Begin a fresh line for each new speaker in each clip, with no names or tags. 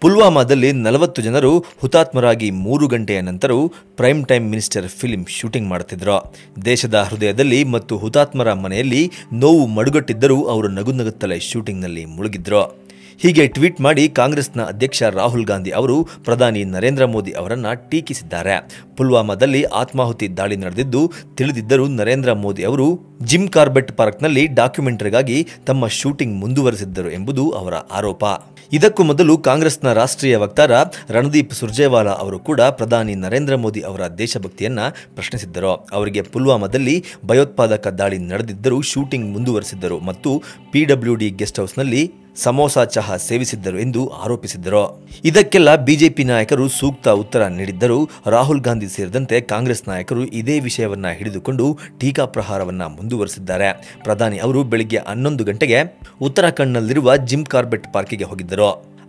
ಪುಲ್ವಾಮಾದಲ್ಲಿ ನಲವತ್ತು ಜನರು ಹುತಾತ್ಮರಾಗಿ ಮೂರು ಗಂಟೆಯ ನಂತರ prime time minister film shooting ಮಾಡುತ್ತಿದ್ದರು ದೇಶದ ಹೃದಯದಲ್ಲಿ ಮತ್ತು ಹುತಾತ್ಮರ ಮನೆಯಲ್ಲಿ ನೋವು ಮಡುಗಟ್ಟಿದ್ದರೂ ಅವರು ನಗು ನಗುತ್ತಲೇ ಶೂಟಿಂಗ್ನಲ್ಲಿ ಮುಳುಗಿದ್ರು. ಹೀಗೆ ಟ್ವೀಟ್ ಮಾಡಿ ಕಾಂಗ್ರೆಸ್ನ ಅಧ್ಯಕ್ಷ ರಾಹುಲ್ ಗಾಂಧಿ ಅವರು ಪ್ರಧಾನಿ ನರೇಂದ್ರ ಮೋದಿ ಅವರನ್ನು ಟೀಕಿಸಿದ್ದಾರೆ. ಪುಲ್ವಾಮಾದಲ್ಲಿ ಆತ್ಮಾಹುತಿ ದಾಳಿ ನಡೆದಿದ್ದು, ತಿಳಿದಿದ್ದರೂ ನರೇಂದ್ರ ಮೋದಿ ಅವರು ಜಿಮ್ ಕಾರ್ಬೆಟ್ ಪಾರ್ಕ್ನಲ್ಲಿ ಡಾಕ್ಯುಮೆಂಟರಿಗಾಗಿ ತಮ್ಮ ಶೂಟಿಂಗ್ ಮುಂದುವರೆಸಿದ್ದರು ಎಂಬುದು ಅವರ ಆರೋಪ. ಇದಕ್ಕೂ ಮೊದಲು ಕಾಂಗ್ರೆಸ್ನ ರಾಷ್ಟ್ರೀಯ ವಕ್ತಾರ ರಣದೀಪ್ ಸುರ್ಜೇವಾಲಾ ಅವರು ಕೂಡ ಪ್ರಧಾನಿ ನರೇಂದ್ರ ಮೋದಿ ಅವರ ದೇಶಭಕ್ತಿಯನ್ನ ಪ್ರಶ್ನಿಸಿದ್ದರು. ಅವರಿಗೆ ಪುಲ್ವಾಮಾದಲ್ಲಿ ಭಯೋತ್ಪಾದಕ ದಾಳಿ ನಡೆದಿದ್ದರೂ ಶೂಟಿಂಗ್ ಮುಂದುವರೆಸಿದ್ದರು ಮತ್ತು ಪಿಡಬ್ಲ್ಯೂಡಿ ಗೆಸ್ಟ್ ಹೌಸ್ನಲ್ಲಿ ಸಮೋಸಾ ಚಹಾ ಸೇವಿಸಿದ್ದರು ಎಂದು ಆರೋಪಿಸಿದ್ದರು. ಇದಕ್ಕೆಲ್ಲ ಬಿಜೆಪಿ ನಾಯಕರು ಸೂಕ್ತ ಉತ್ತರ ನೀಡಿದ್ದರೂ ರಾಹುಲ್ ಗಾಂಧಿ ಸೇರಿದಂತೆ ಕಾಂಗ್ರೆಸ್ ನಾಯಕರು ಇದೇ ವಿಷಯವನ್ನ ಹಿಡಿದುಕೊಂಡು ಟೀಕಾ ಪ್ರಹಾರವನ್ನ ಮುಂದುವರೆಸಿದ್ದಾರೆ. ಪ್ರಧಾನಿ ಅವರು ಬೆಳಿಗ್ಗೆ ಹನ್ನೊಂದು ಗಂಟೆಗೆ ಉತ್ತರಾಖಂಡ್ನಲ್ಲಿರುವ ಜಿಮ್ ಕಾರ್ಬೆಟ್ ಪಾರ್ಕಿಗೆ ಹೋಗಿದ್ದರು.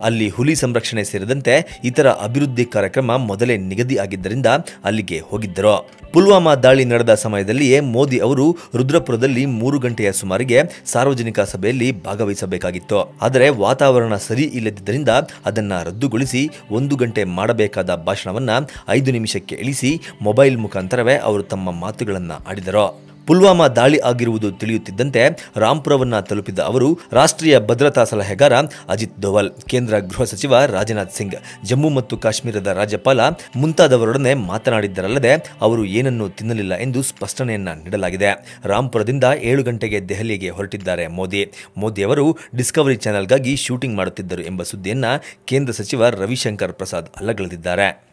ಅಲ್ಲಿ ಹುಲಿ ಸಂರಕ್ಷಣೆ ಸೇರಿದಂತೆ ಇತರ ಅಭಿವೃದ್ಧಿ ಕಾರ್ಯಕ್ರಮ ಮೊದಲೇ ನಿಗದಿ ಆಗಿದ್ದರಿಂದ ಅಲ್ಲಿಗೆ ಹೋಗಿದ್ದರು. ಪುಲ್ವಾಮಾ ದಾಳಿ ನಡೆದ ಸಮಯದಲ್ಲಿಯೇ ಮೋದಿ ಅವರು ರುದ್ರಪುರದಲ್ಲಿ ಮೂರು ಗಂಟೆಯ ಸುಮಾರಿಗೆ ಸಾರ್ವಜನಿಕ ಸಭೆಯಲ್ಲಿ ಭಾಗವಹಿಸಬೇಕಾಗಿತ್ತು. ಆದರೆ ವಾತಾವರಣ ಸರಿ ಇಲ್ಲದಿದ್ದರಿಂದ ಅದನ್ನ ರದ್ದುಗೊಳಿಸಿ ಒಂದು ಗಂಟೆ ಮಾಡಬೇಕಾದ ಭಾಷಣವನ್ನ ಐದು ನಿಮಿಷಕ್ಕೆ ಇಳಿಸಿ ಮೊಬೈಲ್ ಮುಖಾಂತರವೇ ಅವರು ತಮ್ಮ ಮಾತುಗಳನ್ನು ಆಡಿದರು. ಪುಲ್ವಾಮಾ ದಾಳಿ ಆಗಿರುವುದು ತಿಳಿಯುತ್ತಿದ್ದಂತೆ ರಾಂಪುರವನ್ನು ತಲುಪಿದ ಅವರು ರಾಷ್ಟ್ರೀಯ ಭದ್ರತಾ ಸಲಹೆಗಾರ ಅಜಿತ್ ದೋವಲ್, ಕೇಂದ್ರ ಗೃಹ ಸಚಿವ ರಾಜನಾಥ್ ಸಿಂಗ್, ಜಮ್ಮು ಮತ್ತು ಕಾಶ್ಮೀರದ ರಾಜ್ಯಪಾಲ ಮುಂತಾದವರೊಡನೆ ಮಾತನಾಡಿದ್ದರಲ್ಲದೆ ಅವರು ಏನನ್ನೂ ತಿನ್ನಲಿಲ್ಲ ಎಂದು ಸ್ಪಷ್ಟನೆಯನ್ನ ನೀಡಲಾಗಿದೆ. ರಾಂಪುರದಿಂದ ಏಳು ಗಂಟೆಗೆ ದೆಹಲಿಗೆ ಹೊರಟಿದ್ದಾರೆ ಮೋದಿ. ಮೋದಿ ಅವರು ಡಿಸ್ಕವರಿ ಚಾನೆಲ್ಗಾಗಿ ಶೂಟಿಂಗ್ ಮಾಡುತ್ತಿದ್ದರು ಎಂಬ ಸುದ್ದಿಯನ್ನ ಕೇಂದ್ರ ಸಚಿವ ರವಿಶಂಕರ್ ಪ್ರಸಾದ್ ಅಲ್ಲಗಳೆದಿದ್ದಾರೆ.